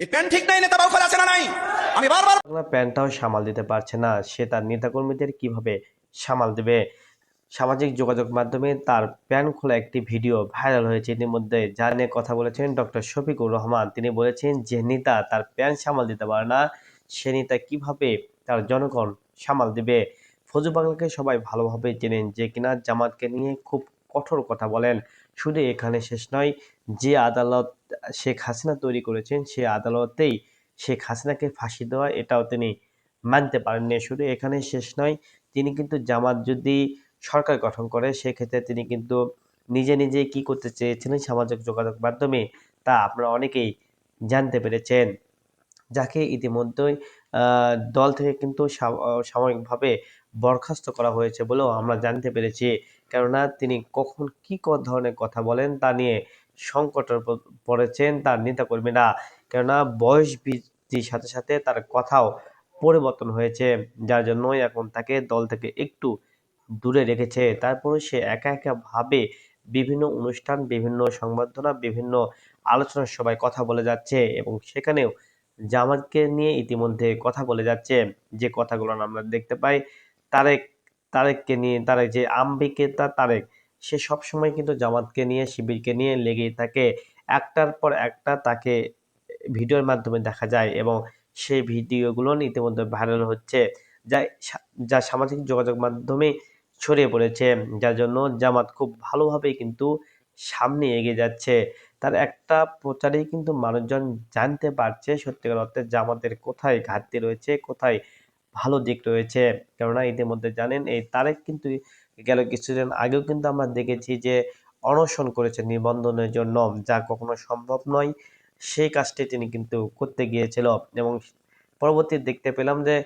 এই প্যান্ট ঠিক নাই, নেতা বাউফল আছে না নাই? আমি বারবার প্যান্টটাও সামাল দিতে পারছে না। সে তার নেতাকর্মীদের কীভাবে সামাল দেবে? সামাজিক যোগাযোগ মাধ্যমে তার প্যান খোলা একটি ভিডিও ভাইরাল হয়েছে। ইতিমধ্যে যা নিয়ে কথা বলেছেন ডক্টর শফিকুর রহমান। তিনি বলেছেন যে, নেতা তার প্যান সামাল দিতে পারে না। সে নেতা কীভাবে তার জনগণ সামাল দিবে? ফজু বাংলাকে সবাই ভালোভাবে চেনেন যে কিনা জামাতকে নিয়ে খুব কঠোর কথা বলেন। শুধু এখানে শেষ নয়, যে আদালত শেখ হাসিনা তৈরি করেছেন, সে আদালতেই শেখ হাসিনাকে ফাঁসি দেওয়া, এটাও তিনি মানতে পারেননি। শুধু এখানে শেষ নয়, তিনি কিন্তু জামাত যদি সরকার গঠন করে, সেক্ষেত্রে তিনি কিন্তু নিজে নিজে কি করতে চেয়েছিলেন সামাজিক যোগাযোগ মাধ্যমে, তা আপনারা অনেকেই জানতে পেরেছেন। যাকে ইতিমধ্যেই দল থেকে কিন্তু সাময়িকভাবে বরখাস্ত করা হয়েছে বলেও আমরা জানতে পেরেছি। কেননা তিনি কখন কি ক- ধরনের কথা বলেন তা নিয়ে সংকটের পড়েছেন তার নেতাকর্মীরা। কেননা বয়স বৃদ্ধির সাথে সাথে তার কথাও পরিবর্তন হয়েছে, যার জন্যই এখন তাকে দল থেকে একটু দূরে রেখেছে। তারপরে সে একা একা ভাবে বিভিন্ন অনুষ্ঠান, বিভিন্ন সংবর্ধনা, বিভিন্ন আলোচনার সবাই কথা বলে যাচ্ছে এবং সেখানেও জামাতকে নিয়ে ইতিমধ্যে কথা বলে যাচ্ছে। যে কথাগুলো আমরা দেখতে পাই তারেক, তারেককে নিয়ে, তারেক যে আম্বিকেতা তারেক। সে সব সময় কিন্তু জামাতকে নিয়ে, শিবিরকে নিয়ে লেগেই থাকে। একটার পর একটা তাকে ভিডিওর মাধ্যমে দেখা যায় এবং সেই ভিডিওগুলো ইতিমধ্যে ভাইরাল হচ্ছে, যা যা সামাজিক যোগাযোগ মাধ্যমে ছড়িয়ে পড়েছে, যার জন্য জামাত খুব ভালোভাবেই কিন্তু সামনে এগিয়ে যাচ্ছে। তার একটা প্রচারেই কিন্তু মানুষজন জানতে পারছে সত্যিকার অর্থে জামাতের কোথায় ঘাটতি রয়েছে, কোথায় ভালো দিক রয়েছে। কেননা ইতিমধ্যে জানেন, এই তারেক কিন্তু গেল কিছুদিন আগেও কিন্তু আমরা দেখেছি যে অনশন করেছে নিবন্ধনের জন্য, যা কখনো সম্ভব নয়। সেই কাজটি তিনি কিন্তু করতে গিয়েছিল এবং পরবর্তী দেখতে পেলাম যে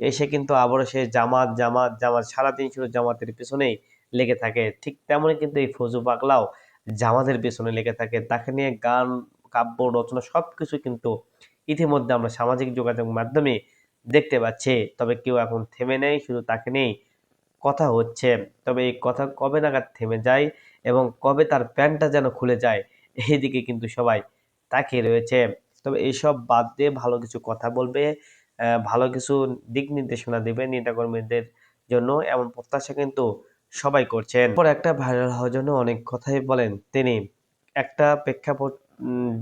এসে কিন্তু আবারও সে জামাত জামাত জামাত, সারাদিন শুধু জামাতের পিছনেই লেগে থাকে। ঠিক তেমনই কিন্তু এই ফজু পাগলাও জামাতের পেছনে লেগে থাকে। তাকে নিয়ে গান, কাব্য, রচনা সব কিছু কিন্তু ইতিমধ্যে আমরা সামাজিক যোগাযোগ মাধ্যমে দেখতে পাচ্ছে। তবে কেউ এখন থেমে নেই, শুধু তাকে নেই কথা হচ্ছে। তবে এই কথা কবে নাগাদ থেমে যায় এবং কবে তার প্যান্টটা যেন খুলে যায়, এইদিকে কিন্তু সবাই তাকিয়ে রয়েছে। তবে এইসব বাদ দিয়ে ভালো কিছু কথা বলবে ভালো কিছু দিক নির্দেশনা দেবে নেতাকর্মীদের জন্য, এমন প্রত্যাশা কিন্তু সবাই করছেন। পর একটা ভাইরাল হওয়ার জন্য অনেক কথাই বলেন তিনি। একটা প্রেক্ষাপট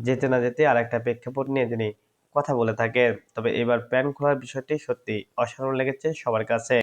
যেতে না যেতে আর একটা প্রেক্ষাপট নিয়ে তিনি কথা বলে থাকে। তবে এবার প্যান খোলার বিষয়টি সত্যি অসাধারণ লেগেছে সবার কাছে।